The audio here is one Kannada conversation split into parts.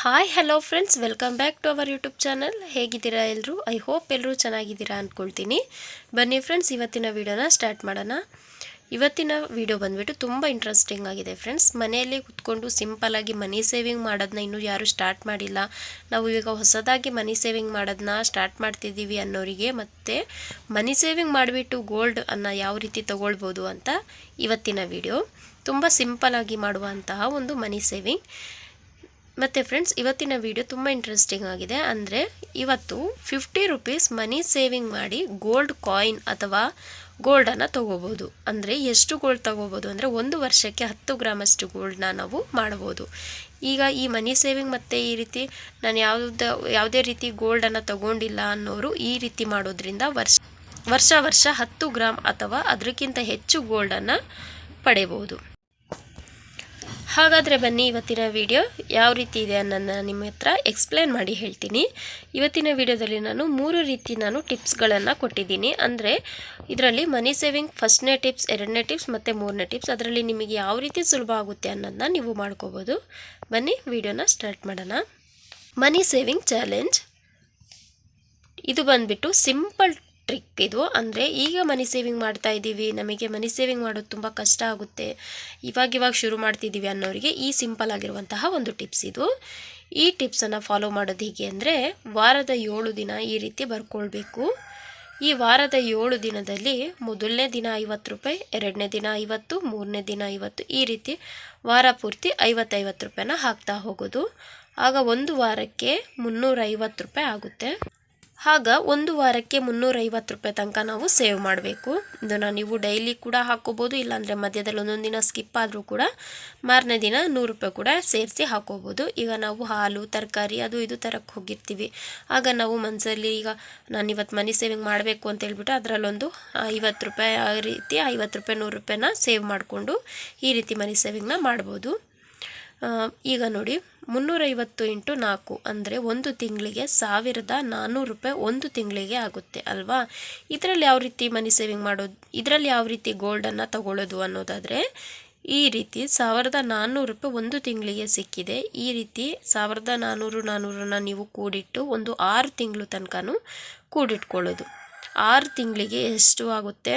Hi hello friends welcome back to our YouTube channel ಹೇಗಿದ್ದೀರಾ ಎಲ್ಲರೂ ಐ ಹೋಪ್ ಎಲ್ಲರೂ ಚೆನ್ನಾಗಿದ್ದೀರಾ ಅಂದ್ಕೊಳ್ತೀನಿ ಬನ್ನಿ ಫ್ರೆಂಡ್ಸ್ ಇವತ್ತಿನ ವೀಡಿಯೋನ ಸ್ಟಾರ್ಟ್ ಮಾಡೋಣ. ಇವತ್ತಿನ ವಿಡಿಯೋ ಬಂದುಬಿಟ್ಟು ತುಂಬ ಇಂಟ್ರೆಸ್ಟಿಂಗ್ ಆಗಿದೆ ಫ್ರೆಂಡ್ಸ್ ಮನೆಯಲ್ಲೇ ಕುತ್ಕೊಂಡು ಸಿಂಪಲಾಗಿ ಮನಿ ಸೇವಿಂಗ್ ಮಾಡೋದನ್ನ ಇನ್ನೂ ಯಾರೂ ಸ್ಟಾರ್ಟ್ ಮಾಡಿಲ್ಲ. ನಾವು ಈಗ ಹೊಸದಾಗಿ ಮನಿ ಸೇವಿಂಗ್ ಮಾಡೋದನ್ನ ಸ್ಟಾರ್ಟ್ ಮಾಡ್ತಿದ್ದೀವಿ ಅನ್ನೋರಿಗೆ ಮತ್ತು ಮನಿ ಸೇವಿಂಗ್ ಮಾಡಿಬಿಟ್ಟು ಗೋಲ್ಡ್ ಅನ್ನು ಯಾವ ರೀತಿ ತೊಗೊಳ್ಬೋದು ಅಂತ ಇವತ್ತಿನ ವಿಡಿಯೋ. ತುಂಬ ಸಿಂಪಲಾಗಿ ಮಾಡುವಂತಹ ಒಂದು ಮನಿ ಸೇವಿಂಗ್ ಮತ್ತು ಫ್ರೆಂಡ್ಸ್ ಇವತ್ತಿನ ವಿಡಿಯೋ ತುಂಬ ಇಂಟ್ರೆಸ್ಟಿಂಗ್ ಆಗಿದೆ. ಅಂದರೆ ಇವತ್ತು ಫಿಫ್ಟಿ ರುಪೀಸ್ ಮನಿ ಸೇವಿಂಗ್ ಮಾಡಿ ಗೋಲ್ಡ್ ಕಾಯಿನ್ ಅಥವಾ ಗೋಲ್ಡನ್ನು ತೊಗೋಬೋದು. ಅಂದರೆ ಎಷ್ಟು ಗೋಲ್ಡ್ ತೊಗೋಬೋದು ಅಂದರೆ ಒಂದು ವರ್ಷಕ್ಕೆ ಹತ್ತು ಗ್ರಾಮಷ್ಟು ಗೋಲ್ಡನ್ನ ನಾವು ಮಾಡ್ಬೋದು. ಈಗ ಈ ಮನಿ ಸೇವಿಂಗ್ ಮತ್ತು ಈ ರೀತಿ ನಾನು ಯಾವುದ, ಯಾವುದೇ ರೀತಿ ಗೋಲ್ಡನ್ನು ತೊಗೊಂಡಿಲ್ಲ ಅನ್ನೋರು ಈ ರೀತಿ ಮಾಡೋದ್ರಿಂದ ವರ್ಷ ವರ್ಷ ವರ್ಷ ಹತ್ತು ಗ್ರಾಮ್ ಅಥವಾ ಅದಕ್ಕಿಂತ ಹೆಚ್ಚು ಗೋಲ್ಡನ್ನು ಪಡೆಯಬಹುದು ಹಾಗಾದರೆ ಬನ್ನಿ, ಇವತ್ತಿನ ವಿಡಿಯೋ ಯಾವ ರೀತಿ ಇದೆ ಅನ್ನೋದನ್ನ ನಿಮ್ಮ ಹತ್ರ ಎಕ್ಸ್ಪ್ಲೇನ್ ಮಾಡಿ ಹೇಳ್ತೀನಿ. ಇವತ್ತಿನ ವಿಡಿಯೋದಲ್ಲಿ ನಾನು ಮೂರು ರೀತಿ ನಾನು ಟಿಪ್ಸ್ಗಳನ್ನು ಕೊಟ್ಟಿದ್ದೀನಿ. ಅಂದರೆ, ಇದರಲ್ಲಿ ಮನಿ ಸೇವಿಂಗ್ ಫಸ್ಟ್ನೇ ಟಿಪ್ಸ್ ಎರಡನೇ ಟಿಪ್ಸ್ ಮತ್ತು ಮೂರನೇ ಟಿಪ್ಸ್ ಅದರಲ್ಲಿ ನಿಮಗೆ ಯಾವ ರೀತಿ ಸುಲಭ ಆಗುತ್ತೆ ಅನ್ನೋದನ್ನ ನೀವು ಮಾಡ್ಕೋಬೋದು. ಬನ್ನಿ ವಿಡಿಯೋನ ಸ್ಟಾರ್ಟ್ ಮಾಡೋಣ. ಮನಿ ಸೇವಿಂಗ್ ಚಾಲೆಂಜ್ ಇದು ಬಂದ್ಬಿಟ್ಟು ಸಿಂಪಲ್ ಟ್ರಿಕ್ ಇದು. ಅಂದರೆ ಈಗ ಮನಿ ಸೇವಿಂಗ್ ಮಾಡ್ತಾ ಇದ್ದೀವಿ. ನಮಗೆ ಮನಿ ಸೇವಿಂಗ್ ಮಾಡೋದು ತುಂಬ ಕಷ್ಟ ಆಗುತ್ತೆ. ಇವಾಗ ಇವಾಗ ಶುರು ಮಾಡ್ತಿದ್ದೀವಿ ಅನ್ನೋರಿಗೆ ಈ ಸಿಂಪಲ್ ಆಗಿರುವಂತಹ ಒಂದು ಟಿಪ್ಸ್ ಇದು. ಈ ಟಿಪ್ಸನ್ನು ಫಾಲೋ ಮಾಡೋದು ಹೀಗೆ ಅಂದರೆ ವಾರದ ಏಳು ದಿನ ಈ ರೀತಿ ಬರ್ಕೊಳ್ಬೇಕು. ಈ ವಾರದ ಏಳು ದಿನದಲ್ಲಿ ಮೊದಲನೇ ದಿನ ಐವತ್ತು ರೂಪಾಯಿ, ಎರಡನೇ ದಿನ ಐವತ್ತು, ಮೂರನೇ ದಿನ ಐವತ್ತು ಈ ರೀತಿ ವಾರ ಪೂರ್ತಿ ಐವತ್ತೈವತ್ತು ರೂಪಾಯಿನ ಹಾಕ್ತಾ ಹೋಗೋದು. ಆಗ ಒಂದು ವಾರಕ್ಕೆ ಮುನ್ನೂರೈವತ್ತು ರೂಪಾಯಿ ಆಗುತ್ತೆ. ಆಗ ಒಂದು ವಾರಕ್ಕೆ ಮುನ್ನೂರೈವತ್ತು ರೂಪಾಯಿ ತನಕ ನಾವು ಸೇವ್ ಮಾಡಬೇಕು. ಇದನ್ನು ನೀವು ಡೈಲಿ ಕೂಡ ಹಾಕೋಬೋದು, ಇಲ್ಲಾಂದರೆ ಮಧ್ಯದಲ್ಲಿ ಒಂದೊಂದು ದಿನ ಸ್ಕಿಪ್ ಆದರೂ ಕೂಡ ಮಾರನೇ ದಿನ ನೂರು ರೂಪಾಯಿ ಕೂಡ ಸೇರಿಸಿ ಹಾಕೋಬೋದು. ಈಗ ನಾವು ಹಾಲು, ತರಕಾರಿ ಅದು ಇದು ತರಕ್ಕೆ ಹೋಗಿರ್ತೀವಿ. ಆಗ ನಾವು ಮನಸ್ಸಲ್ಲಿ ಈಗ ನಾನು ಇವತ್ತು ಮನಿ ಸೇವಿಂಗ್ ಮಾಡಬೇಕು ಅಂತ ಹೇಳ್ಬಿಟ್ಟು ಅದರಲ್ಲೊಂದು ಐವತ್ತು ರೂಪಾಯಿ ಆ ರೀತಿ ಐವತ್ತು ರೂಪಾಯಿ ನೂರು ರೂಪಾಯಿನ ಸೇವ್ ಮಾಡಿಕೊಂಡು ಈ ರೀತಿ ಮನಿ ಸೇವಿಂಗ್ನ ಮಾಡ್ಬೋದು. ಈಗ ನೋಡಿ, ಮುನ್ನೂರೈವತ್ತು ಇಂಟು ನಾಲ್ಕು ಅಂದರೆ ಒಂದು ತಿಂಗಳಿಗೆ ಸಾವಿರದ ನಾನ್ನೂರು ರೂಪಾಯಿ ಒಂದು ತಿಂಗಳಿಗೆ ಆಗುತ್ತೆ ಅಲ್ವಾ? ಇದರಲ್ಲಿ ಯಾವ ರೀತಿ ಮನಿ ಸೇವಿಂಗ್ ಮಾಡೋದು, ಇದರಲ್ಲಿ ಯಾವ ರೀತಿ ಗೋಲ್ಡನ್ನು ತಗೊಳ್ಳೋದು ಅನ್ನೋದಾದರೆ, ಈ ರೀತಿ ಸಾವಿರದ ನಾನ್ನೂರು ರೂಪಾಯಿ ಒಂದು ತಿಂಗಳಿಗೆ ಸಿಕ್ಕಿದೆ. ಈ ರೀತಿ ಸಾವಿರದ ನಾನ್ನೂರು ನಾನ್ನೂರನ್ನ ನೀವು ಕೂಡಿಟ್ಟು ಒಂದು ಆರು ತಿಂಗಳು ತನಕನೂ ಕೂಡಿಟ್ಕೊಳ್ಳೋದು. ಆರು ತಿಂಗಳಿಗೆ ಎಷ್ಟು ಆಗುತ್ತೆ?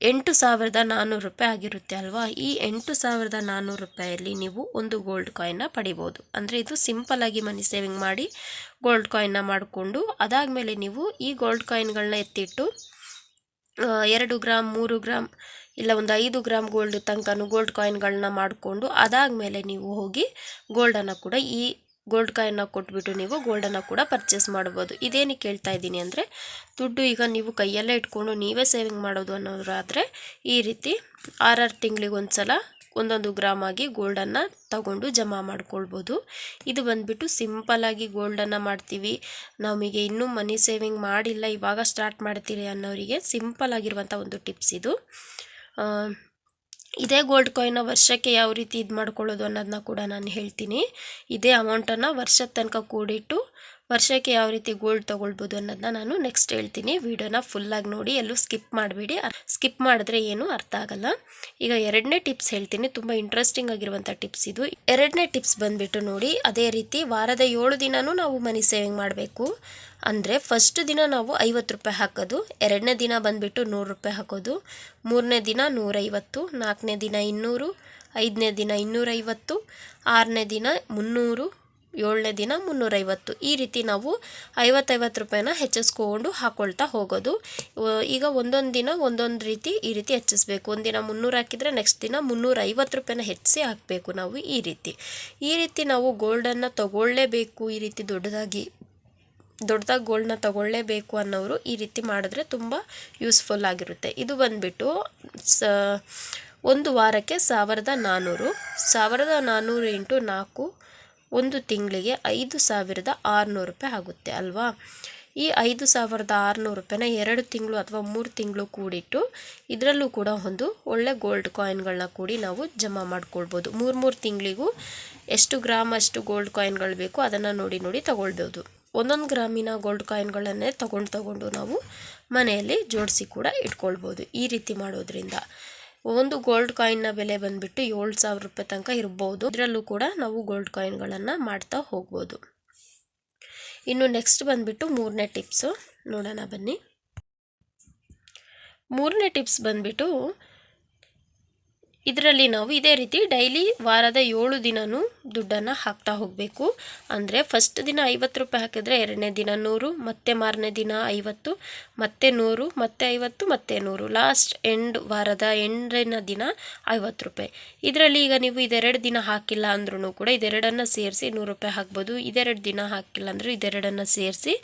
ಎಂಟು ಸಾವಿರದ ನಾನ್ನೂರು ರೂಪಾಯಿ ಆಗಿರುತ್ತೆ ಅಲ್ವಾ? ಈ ಎಂಟು ಸಾವಿರದ ನಾನ್ನೂರು ರೂಪಾಯಲ್ಲಿ ನೀವು ಒಂದು ಗೋಲ್ಡ್ ಕಾಯಿನ್ನ ಪಡಿಬೋದು. ಅಂದರೆ ಇದು ಸಿಂಪಲ್ಲಾಗಿ ಮನಿ ಸೇವಿಂಗ್ ಮಾಡಿ ಗೋಲ್ಡ್ ಕಾಯಿನ್ನ ಮಾಡಿಕೊಂಡು ಅದಾದಮೇಲೆ ನೀವು ಈ ಗೋಲ್ಡ್ ಕಾಯಿನ್ಗಳನ್ನ ಎತ್ತಿಟ್ಟು ಎರಡು ಗ್ರಾಮ್ ಮೂರು ಗ್ರಾಮ್ ಇಲ್ಲ ಒಂದು ಐದು ಗ್ರಾಮ್ ಗೋಲ್ಡ್ ತನಕನೂ ಗೋಲ್ಡ್ ಕಾಯಿನ್ಗಳನ್ನ ಮಾಡಿಕೊಂಡು ಅದಾದಮೇಲೆ ನೀವು ಹೋಗಿ ಗೋಲ್ಡನ್ನು ಕೂಡ ಈ ಗೋಲ್ಡ್ ಕಾಯನ್ನು ಕೊಟ್ಬಿಟ್ಟು ನೀವು ಗೋಲ್ಡನ್ನು ಕೂಡ ಪರ್ಚೇಸ್ ಮಾಡ್ಬೋದು ಇದೇನಕ್ಕೆ ಕೇಳ್ತಾ ಇದ್ದೀನಿ ಅಂದರೆ, ದುಡ್ಡು ಈಗ ನೀವು ಕೈಯಲ್ಲೇ ಇಟ್ಕೊಂಡು ನೀವೇ ಸೇವಿಂಗ್ ಮಾಡೋದು ಅನ್ನೋದಾದರೆ, ಈ ರೀತಿ ಆರಾರು ತಿಂಗಳಿಗೆ ಸಲ ಒಂದೊಂದು ಗ್ರಾಮ್ ಆಗಿ ಗೋಲ್ಡನ್ನು ತಗೊಂಡು ಜಮಾ ಮಾಡ್ಕೊಳ್ಬೋದು. ಇದು ಬಂದುಬಿಟ್ಟು ಸಿಂಪಲಾಗಿ ಗೋಲ್ಡನ್ನು ಮಾಡ್ತೀವಿ. ನಮಗೆ ಇನ್ನೂ ಮನಿ ಸೇವಿಂಗ್ ಮಾಡಿಲ್ಲ, ಇವಾಗ ಸ್ಟಾರ್ಟ್ ಮಾಡ್ತೀರಿ ಅನ್ನೋರಿಗೆ ಸಿಂಪಲ್ ಆಗಿರುವಂಥ ಒಂದು ಟಿಪ್ಸ್ ಇದು. ಇದೇ ಗೋಲ್ಡ್ ಕಾಯಿನ ವರ್ಷಕ್ಕೆ ಯಾವ ರೀತಿ ಇದು ಮಾಡ್ಕೊಳ್ಳೋದು ಅನ್ನೋದನ್ನ ಕೂಡ ನಾನು ಹೇಳ್ತೀನಿ. ಇದೇ ಅಮೌಂಟನ್ನು ವರ್ಷದ ತನಕ ಕೂಡಿಟ್ಟು ವರ್ಷಕ್ಕೆ ಯಾವ ರೀತಿ ಗೋಲ್ಡ್ ತೊಗೊಳ್ಬೋದು ಅನ್ನೋದನ್ನ ನಾನು ನೆಕ್ಸ್ಟ್ ಹೇಳ್ತೀನಿ. ವಿಡಿಯೋನ ಫುಲ್ಲಾಗಿ ನೋಡಿ, ಎಲ್ಲೂ ಸ್ಕಿಪ್ ಮಾಡಬೇಡಿ. ಸ್ಕಿಪ್ ಮಾಡಿದ್ರೆ ಏನು ಅರ್ಥ ಆಗಲ್ಲ. ಈಗ ಎರಡನೇ ಟಿಪ್ಸ್ ಹೇಳ್ತೀನಿ. ತುಂಬ ಇಂಟ್ರೆಸ್ಟಿಂಗ್ ಆಗಿರುವಂಥ ಟಿಪ್ಸ್ ಇದು. ಎರಡನೇ ಟಿಪ್ಸ್ ಬಂದುಬಿಟ್ಟು ನೋಡಿ, ಅದೇ ರೀತಿ ವಾರದ ಏಳು ದಿನವೂ ನಾವು ಮನಿ ಸೇವಿಂಗ್ ಮಾಡಬೇಕು. ಅಂದರೆ ಫಸ್ಟ್ ದಿನ ನಾವು ಐವತ್ತು ರೂಪಾಯಿ ಹಾಕೋದು, ಎರಡನೇ ದಿನ ಬಂದುಬಿಟ್ಟು ನೂರು ರೂಪಾಯಿ ಹಾಕೋದು, ಮೂರನೇ ದಿನ ನೂರೈವತ್ತು, ನಾಲ್ಕನೇ ದಿನ ಇನ್ನೂರು, ಐದನೇ ದಿನ ಇನ್ನೂರೈವತ್ತು, ಆರನೇ ದಿನ ಮುನ್ನೂರು ಏಳನೇ ದಿನ ಮುನ್ನೂರೈವತ್ತು. ಈ ರೀತಿ ನಾವು ಐವತ್ತೈವತ್ತು ರೂಪಾಯಿನ ಹೆಚ್ಚಿಸ್ಕೊಂಡು ಹಾಕ್ಕೊಳ್ತಾ ಹೋಗೋದು. ಈಗ ಒಂದೊಂದು ದಿನ ಒಂದೊಂದು ರೀತಿ ಈ ರೀತಿ ಹೆಚ್ಚಿಸ್ಬೇಕು. ಒಂದಿನ ಮುನ್ನೂರು ಹಾಕಿದರೆ ನೆಕ್ಸ್ಟ್ ದಿನ ಮುನ್ನೂರೈವತ್ತು ರೂಪಾಯಿನ ಹೆಚ್ಚಿಸಿ ಹಾಕಬೇಕು ನಾವು ಈ ರೀತಿ. ಈ ರೀತಿ ನಾವು ಗೋಲ್ಡನ್ನು ತಗೊಳ್ಳೇಬೇಕು. ಈ ರೀತಿ ದೊಡ್ಡದಾಗಿ ದೊಡ್ಡದಾಗಿ ಗೋಲ್ಡ್ನ ತಗೊಳ್ಳೇಬೇಕು ಅನ್ನೋರು ಈ ರೀತಿ ಮಾಡಿದ್ರೆ ತುಂಬ ಯೂಸ್ಫುಲ್ ಆಗಿರುತ್ತೆ. ಇದು ಬಂದುಬಿಟ್ಟು ಸ, ಒಂದು ವಾರಕ್ಕೆ ಸಾವಿರದ ನಾನ್ನೂರು ಸಾವಿರದ ನಾನ್ನೂರು ಇಂಟು ನಾಲ್ಕು ಒಂದು ತಿಂಗಳಿಗೆ ಐದು ಸಾವಿರದ ಆರುನೂರು ರೂಪಾಯಿ ಆಗುತ್ತೆ ಅಲ್ವಾ? ಈ ಐದು ಸಾವಿರದ ಆರುನೂರು ರೂಪಾಯಿನ ಎರಡು ತಿಂಗಳು ಅಥವಾ ಮೂರು ತಿಂಗಳು ಕೂಡಿಟ್ಟು ಇದರಲ್ಲೂ ಕೂಡ ಒಂದು ಒಳ್ಳೆ ಗೋಲ್ಡ್ ಕಾಯಿನ್ಗಳನ್ನ ಕೂಡಿ ನಾವು ಜಮಾ ಮಾಡ್ಕೊಳ್ಬೋದು. ಮೂರು ಮೂರು ತಿಂಗಳಿಗೂ ಎಷ್ಟು ಗ್ರಾಮ್ ಅಷ್ಟು ಗೋಲ್ಡ್ ಕಾಯಿನ್ಗಳು ಬೇಕು ಅದನ್ನು ನೋಡಿ ನೋಡಿ ತಗೊಳ್ಬೋದು. ಒಂದೊಂದು ಗ್ರಾಮಿನ ಗೋಲ್ಡ್ ಕಾಯಿನ್ಗಳನ್ನೇ ತಗೊಂಡು ತಗೊಂಡು ನಾವು ಮನೆಯಲ್ಲಿ ಜೋಡಿಸಿ ಕೂಡ ಇಟ್ಕೊಳ್ಬೋದು ಈ ರೀತಿ ಮಾಡೋದ್ರಿಂದ. ಒಂದು ಗೋಲ್ಡ್ ಕಾಯಿನ್ನ ಬೆಲೆ ಬಂದುಬಿಟ್ಟು ಏಳು ಸಾವಿರ ರೂಪಾಯಿ ತನಕ ಇರ್ಬೋದು. ಇದರಲ್ಲೂ ಕೂಡ ನಾವು ಗೋಲ್ಡ್ ಕಾಯಿನ್ಗಳನ್ನು ಮಾಡ್ತಾ ಹೋಗ್ಬೋದು. ಇನ್ನು ನೆಕ್ಸ್ಟ್ ಬಂದುಬಿಟ್ಟು ಮೂರನೇ ಟಿಪ್ಸು ನೋಡೋಣ ಬನ್ನಿ. ಮೂರನೇ ಟಿಪ್ಸ್ ಬಂದುಬಿಟ್ಟು ಇದರಲ್ಲಿ ನಾವು ಇದೇ ರೀತಿ ಡೈಲಿ ವಾರದ ಏಳು ದಿನವೂ ದುಡ್ಡನ್ನು ಹಾಕ್ತಾ ಹೋಗಬೇಕು. ಅಂದರೆ ಫಸ್ಟ್ ದಿನ ಐವತ್ತು ರೂಪಾಯಿ ಹಾಕಿದ್ರೆ ಎರಡನೇ ದಿನ ನೂರು, ಮತ್ತೆ ಮಾರನೇ ದಿನ ಐವತ್ತು, ಮತ್ತೆ ನೂರು, ಮತ್ತೆ ಐವತ್ತು, ಮತ್ತೆ ನೂರು. ಲಾಸ್ಟ್ ಎಂಡ್ ವಾರದ ಎಂಡಿನ ದಿನ ಐವತ್ತು ರೂಪಾಯಿ. ಇದರಲ್ಲಿ ಈಗ ನೀವು ಇದೆರಡು ದಿನ ಹಾಕಿಲ್ಲ ಅಂದ್ರೂ ಕೂಡ ಇದೆರಡನ್ನು ಸೇರಿಸಿ ನೂರು ರೂಪಾಯಿ ಹಾಕ್ಬೋದು. ಇದೆರಡು ದಿನ ಹಾಕಿಲ್ಲ ಅಂದರೂ ಇದೆರಡನ್ನು ಸೇರಿಸಿ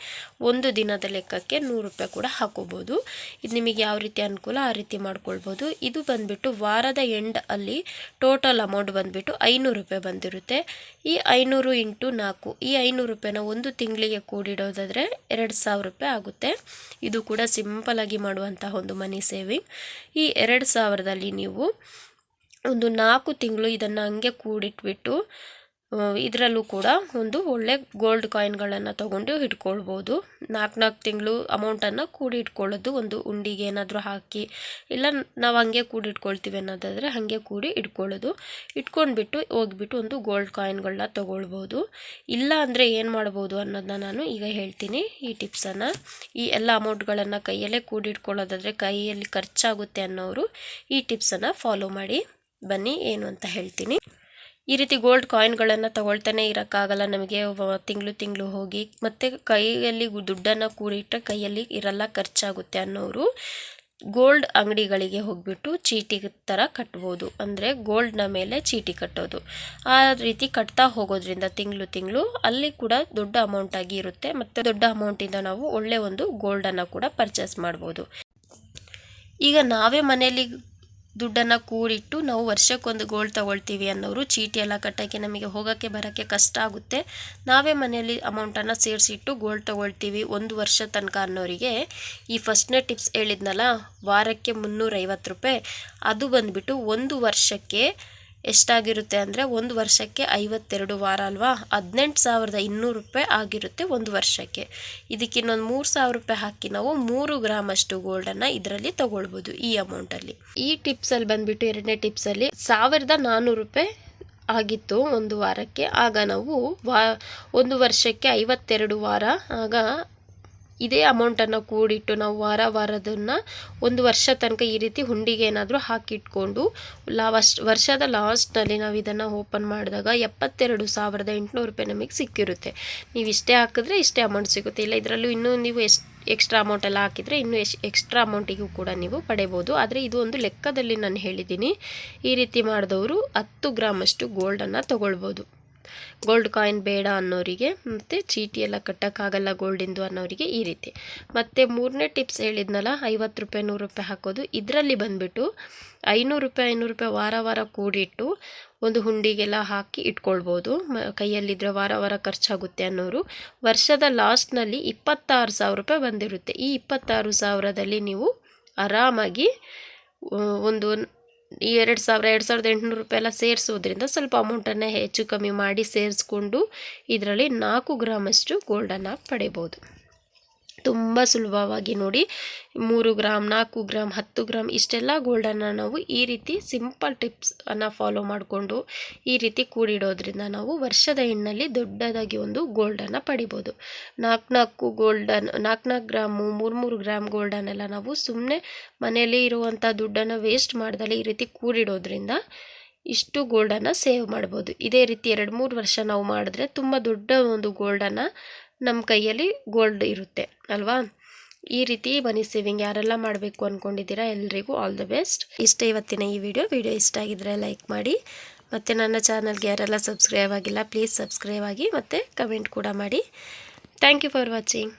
ಒಂದು ದಿನದ ಲೆಕ್ಕಕ್ಕೆ ನೂರು ರೂಪಾಯಿ ಕೂಡ ಹಾಕೋಬೋದು. ಇದು ನಿಮಗೆ ಯಾವ ರೀತಿ ಅನುಕೂಲ ಆ ರೀತಿ ಮಾಡ್ಕೊಳ್ಬೋದು. ಇದು ಬಂದುಬಿಟ್ಟು ವಾರದ ಎಂಡ್ ಅಲ್ಲಿ ಟೋಟಲ್ ಅಮೌಂಟ್ ಬಂದುಬಿಟ್ಟು ಐನೂರು ರೂಪಾಯಿ ಬಂದಿರುತ್ತೆ. ಈ ಐನೂರು ಇಂಟು ನಾಲ್ಕು, ಈ ಐನೂರು ರೂಪಾಯಿನ ಒಂದು ತಿಂಗಳಿಗೆ ಕೂಡಿಡೋದಾದರೆ ಎರಡು ಸಾವಿರ ರೂಪಾಯಿ ಆಗುತ್ತೆ. ಇದು ಕೂಡ ಸಿಂಪಲಾಗಿ ಮಾಡುವಂತಹ ಒಂದು ಮನಿ ಸೇವಿಂಗ್ ಈ ಎರಡು ಸಾವಿರದಲ್ಲಿ ನೀವು ಒಂದು ನಾಲ್ಕು ತಿಂಗಳು ಇದನ್ನು ಹಂಗೆ ಕೂಡಿಟ್ಬಿಟ್ಟು ಇದರಲ್ಲೂ ಕೂಡ ಒಂದು ಒಳ್ಳೆ ಗೋಲ್ಡ್ ಕಾಯಿನ್ಗಳನ್ನು ತೊಗೊಂಡು ಇಟ್ಕೊಳ್ಬೋದು. ನಾಲ್ಕು ನಾಲ್ಕು ತಿಂಗಳು ಅಮೌಂಟನ್ನು ಕೂಡಿ ಇಟ್ಕೊಳ್ಳೋದು, ಒಂದು ಉಂಡಿಗೆ ಏನಾದರೂ ಹಾಕಿ, ಇಲ್ಲ ನಾವು ಹಂಗೆ ಕೂಡಿ ಇಟ್ಕೊಳ್ತೀವಿ ಅನ್ನೋದಾದರೆ ಹಾಗೆ ಕೂಡಿ ಇಟ್ಕೊಳ್ಳೋದು. ಇಟ್ಕೊಂಡ್ಬಿಟ್ಟು ಹೋಗ್ಬಿಟ್ಟು ಒಂದು ಗೋಲ್ಡ್ ಕಾಯಿನ್ಗಳನ್ನ ತೊಗೊಳ್ಬೋದು. ಇಲ್ಲ ಅಂದರೆ ಏನು ಮಾಡ್ಬೋದು ಅನ್ನೋದನ್ನ ನಾನು ಈಗ ಹೇಳ್ತೀನಿ ಈ ಟಿಪ್ಸನ್ನು ಈ ಎಲ್ಲ ಅಮೌಂಟ್ಗಳನ್ನು ಕೈಯಲ್ಲೇ ಕೂಡಿ ಇಟ್ಕೊಳ್ಳೋದಾದರೆ ಕೈಯಲ್ಲಿ ಖರ್ಚಾಗುತ್ತೆ ಅನ್ನೋರು ಈ ಟಿಪ್ಸನ್ನು ಫಾಲೋ ಮಾಡಿ. ಬನ್ನಿ, ಏನು ಅಂತ ಹೇಳ್ತೀನಿ. ಈ ರೀತಿ ಗೋಲ್ಡ್ ಕಾಯಿನ್ಗಳನ್ನು ತಗೊಳ್ತಾನೆ ಇರೋಕ್ಕಾಗಲ್ಲ ನಮಗೆ ತಿಂಗಳು ತಿಂಗಳು ಹೋಗಿ. ಮತ್ತು ಕೈಯಲ್ಲಿ ದುಡ್ಡನ್ನು ಕೂಡಿಟ್ಟರೆ ಕೈಯಲ್ಲಿ ಇರಲ್ಲ ಖರ್ಚಾಗುತ್ತೆ ಅನ್ನೋರು ಗೋಲ್ಡ್ ಅಂಗಡಿಗಳಿಗೆ ಹೋಗಿಬಿಟ್ಟು ಚೀಟಿ ಥರ ಕಟ್ಬೋದು. ಅಂದರೆ ಗೋಲ್ಡ್ನ ಮೇಲೆ ಚೀಟಿ ಕಟ್ಟೋದು. ಆ ರೀತಿ ಕಟ್ತಾ ಹೋಗೋದ್ರಿಂದ ತಿಂಗಳು ತಿಂಗಳು ಅಲ್ಲಿ ಕೂಡ ದೊಡ್ಡ ಅಮೌಂಟ್ ಆಗಿ ಇರುತ್ತೆ. ಮತ್ತು ದೊಡ್ಡ ಅಮೌಂಟಿಂದ ನಾವು ಒಳ್ಳೆ ಒಂದು ಗೋಲ್ಡನ್ನು ಕೂಡ ಪರ್ಚೇಸ್ ಮಾಡ್ಬೋದು. ಈಗ ನಾವೇ ಮನೆಯಲ್ಲಿ ದುಡ್ಡನ್ನು ಕೂಡಿಟ್ಟು ನಾವು ವರ್ಷಕ್ಕೊಂದು ಗೋಲ್ಡ್ ತಗೊಳ್ತೀವಿ ಅನ್ನೋರು ಚೀಟಿ ಎಲ್ಲ ಕಟ್ಟೋಕ್ಕೆ ನಮಗೆ ಹೋಗೋಕ್ಕೆ ಬರೋಕ್ಕೆ ಕಷ್ಟ ಆಗುತ್ತೆ. ನಾವೇ ಮನೆಯಲ್ಲಿ ಅಮೌಂಟನ್ನು ಸೇರಿಸಿಟ್ಟು ಗೋಲ್ಡ್ ತೊಗೊಳ್ತೀವಿ ಒಂದು ವರ್ಷ ತನಕ ಅನ್ನೋರಿಗೆ. ಈ ಫಸ್ಟ್ನೇ ಟಿಪ್ಸ್ ಹೇಳಿದ್ನಲ್ಲ, ವಾರಕ್ಕೆ ಮುನ್ನೂರೈವತ್ತು ರೂಪಾಯಿ. ಅದು ಬಂದುಬಿಟ್ಟು ಒಂದು ವರ್ಷಕ್ಕೆ ಎಷ್ಟಾಗಿರುತ್ತೆ ಅಂದರೆ ಒಂದು ವರ್ಷಕ್ಕೆ ಐವತ್ತೆರಡು ವಾರ ಅಲ್ವಾ? ಹದಿನೆಂಟು ಸಾವಿರದ ಇನ್ನೂರು ರೂಪಾಯಿ ಆಗಿರುತ್ತೆ ಒಂದು ವರ್ಷಕ್ಕೆ. ಇದಕ್ಕೆ ಇನ್ನೊಂದು ಮೂರು ಸಾವಿರ ರೂಪಾಯಿ ಹಾಕಿ ನಾವು ಮೂರು ಗ್ರಾಮ್ ಅಷ್ಟು ಗೋಲ್ಡನ್ನು ಇದರಲ್ಲಿ ತಗೊಳ್ಬೋದು ಈ ಅಮೌಂಟಲ್ಲಿ ಈ ಟಿಪ್ಸಲ್ಲಿ ಬಂದುಬಿಟ್ಟು ಎರಡನೇ ಟಿಪ್ಸಲ್ಲಿ ಸಾವಿರದ ನಾನ್ನೂರು ರೂಪಾಯಿ ಆಗಿತ್ತು ಒಂದು ವಾರಕ್ಕೆ. ಆಗ ನಾವು ವಾ ಒಂದು ವರ್ಷಕ್ಕೆ ಐವತ್ತೆರಡು ವಾರ, ಆಗ ಇದೇ ಅಮೌಂಟನ್ನು ಕೂಡಿಟ್ಟು ನಾವು ವಾರ ವಾರದನ್ನು ಒಂದು ವರ್ಷ ತನಕ ಈ ರೀತಿ ಹುಂಡಿಗೆ ಏನಾದರೂ ಹಾಕಿಟ್ಕೊಂಡು ಲಾಸ್ಟ್ ವರ್ಷದ ಲಾಸ್ಟ್ನಲ್ಲಿ ನಾವು ಇದನ್ನು ಓಪನ್ ಮಾಡಿದಾಗ ಎಪ್ಪತ್ತೆರಡು ಸಾವಿರದ ಎಂಟುನೂರು ರೂಪಾಯಿ ನಮಗೆ ಸಿಕ್ಕಿರುತ್ತೆ. ನೀವು ಇಷ್ಟೇ ಹಾಕಿದ್ರೆ ಇಷ್ಟೇ ಅಮೌಂಟ್ ಸಿಗುತ್ತೆ. ಇಲ್ಲ, ಇದರಲ್ಲೂ ಇನ್ನೂ ನೀವು ಎಷ್ಟು ಎಕ್ಸ್ಟ್ರಾ ಅಮೌಂಟೆಲ್ಲ ಹಾಕಿದರೆ ಇನ್ನೂ ಎಷ್ಟು ಎಕ್ಸ್ಟ್ರಾ ಅಮೌಂಟಿಗೂ ಕೂಡ ನೀವು ಪಡೆಯಬೋದು ಆದರೆ ಇದು ಒಂದು ಲೆಕ್ಕದಲ್ಲಿ ನಾನು ಹೇಳಿದ್ದೀನಿ. ಈ ರೀತಿ ಮಾಡಿದವರು ಹತ್ತು ಗ್ರಾಮಷ್ಟು ಗೋಲ್ಡನ್ನು ತೊಗೊಳ್ಬೋದು. ಗೋಲ್ಡ್ ಕಾಯಿನ್ ಬೇಡ ಅನ್ನೋರಿಗೆ ಮತ್ತು ಚೀಟಿ ಎಲ್ಲ ಕಟ್ಟೋಕ್ಕಾಗಲ್ಲ ಗೋಲ್ಡಿಂದು ಅನ್ನೋರಿಗೆ ಈ ರೀತಿ. ಮತ್ತು ಮೂರನೇ ಟಿಪ್ಸ್ ಹೇಳಿದ್ನಲ್ಲ, ಐವತ್ತು ರೂಪಾಯಿ, ನೂರು ರೂಪಾಯಿ ಹಾಕೋದು. ಇದರಲ್ಲಿ ಬಂದುಬಿಟ್ಟು ಐನೂರು ರೂಪಾಯಿ ಐನೂರು ರೂಪಾಯಿ ವಾರ ವಾರ ಕೂಡಿಟ್ಟು ಒಂದು ಹುಂಡಿಗೆಲ್ಲ ಹಾಕಿ ಇಟ್ಕೊಳ್ಬೋದು. ಮ ಕೈಯಲ್ಲಿದ್ದರೆ ವಾರ ವಾರ ಖರ್ಚಾಗುತ್ತೆ ಅನ್ನೋರು. ವರ್ಷದ ಲಾಸ್ಟ್ನಲ್ಲಿ ಇಪ್ಪತ್ತಾರು ಸಾವಿರ ರೂಪಾಯಿ ಬಂದಿರುತ್ತೆ. ಈ ಇಪ್ಪತ್ತಾರು ಸಾವಿರದಲ್ಲಿ ನೀವು ಆರಾಮಾಗಿ ಒಂದು ಎರಡು ಸಾವಿರ, ಎರಡು ಸಾವಿರದ ಎಂಟುನೂರು ರೂಪಾಯಿ ಎಲ್ಲ ಸೇರಿಸೋದ್ರಿಂದ ಸ್ವಲ್ಪ ಅಮೌಂಟನ್ನು ಹೆಚ್ಚು ಕಮ್ಮಿ ಮಾಡಿ ಸೇರಿಸ್ಕೊಂಡು ಇದರಲ್ಲಿ ನಾಲ್ಕು ಗ್ರಾಮಷ್ಟು ಗೋಲ್ಡನ್ನು ಪಡಿಬೋದು. ತುಂಬ ಸುಲಭವಾಗಿ ನೋಡಿ. ಮೂರು ಗ್ರಾಮ್ ನಾಲ್ಕು ಗ್ರಾಮ್ ಹತ್ತು ಗ್ರಾಮ್ ಇಷ್ಟೆಲ್ಲ ಗೋಲ್ಡನ್ನು ನಾವು ಈ ರೀತಿ ಸಿಂಪಲ್ ಟಿಪ್ಸನ್ನು ಫಾಲೋ ಮಾಡಿಕೊಂಡು ಈ ರೀತಿ ಕೂಡಿಡೋದ್ರಿಂದ ನಾವು ವರ್ಷದ ಹೆಣ್ಣಲ್ಲಿ ದೊಡ್ಡದಾಗಿ ಒಂದು ಗೋಲ್ಡನ್ನು ಪಡಿಬೋದು. ನಾಲ್ಕು ನಾಲ್ಕು ಗೋಲ್ಡನ್ ನಾಲ್ಕು ನಾಲ್ಕು ಗ್ರಾಮು, ಮೂರು ಮೂರು ಗ್ರಾಮ್ ಗೋಲ್ಡನ್ನೆಲ್ಲ ನಾವು ಸುಮ್ಮನೆ ಮನೆಯಲ್ಲಿ ಇರುವಂಥ ದುಡ್ಡನ್ನು ವೇಸ್ಟ್ ಮಾಡ್ದಲ್ಲಿ ಈ ರೀತಿ ಕೂಡಿಡೋದ್ರಿಂದ ಇಷ್ಟು ಗೋಲ್ಡನ್ನು ಸೇವ್ ಮಾಡ್ಬೋದು. ಇದೇ ರೀತಿ ಎರಡು ಮೂರು ವರ್ಷ ನಾವು ಮಾಡಿದ್ರೆ ತುಂಬ ದೊಡ್ಡ ಒಂದು ಗೋಲ್ಡನ್ನು ನಮ್ಮ ಕೈಯಲ್ಲಿ ಗೋಲ್ಡ್ ಇರುತ್ತೆ, ಅಲ್ವಾ? ಈ ರೀತಿ ಮನಿ ಸೇವಿಂಗ್ ಯಾರೆಲ್ಲ ಮಾಡಬೇಕು ಅಂದ್ಕೊಂಡಿದ್ದೀರಾ ಎಲ್ರಿಗೂ ಆಲ್ ದ ಬೆಸ್ಟ್ ಇಷ್ಟ ಇವತ್ತಿನ ಈ ವಿಡಿಯೋ ವಿಡಿಯೋ ಇಷ್ಟ ಆಗಿದ್ರೆ ಲೈಕ್ ಮಾಡಿ, ಮತ್ತು ನನ್ನ ಚಾನಲ್ಗೆ ಯಾರೆಲ್ಲ ಸಬ್ಸ್ಕ್ರೈಬ್ ಆಗಿಲ್ಲ ಪ್ಲೀಸ್ ಸಬ್ಸ್ಕ್ರೈಬ್ ಆಗಿ ಮತ್ತು ಕಮೆಂಟ್ ಕೂಡ ಮಾಡಿ. Thank you for watching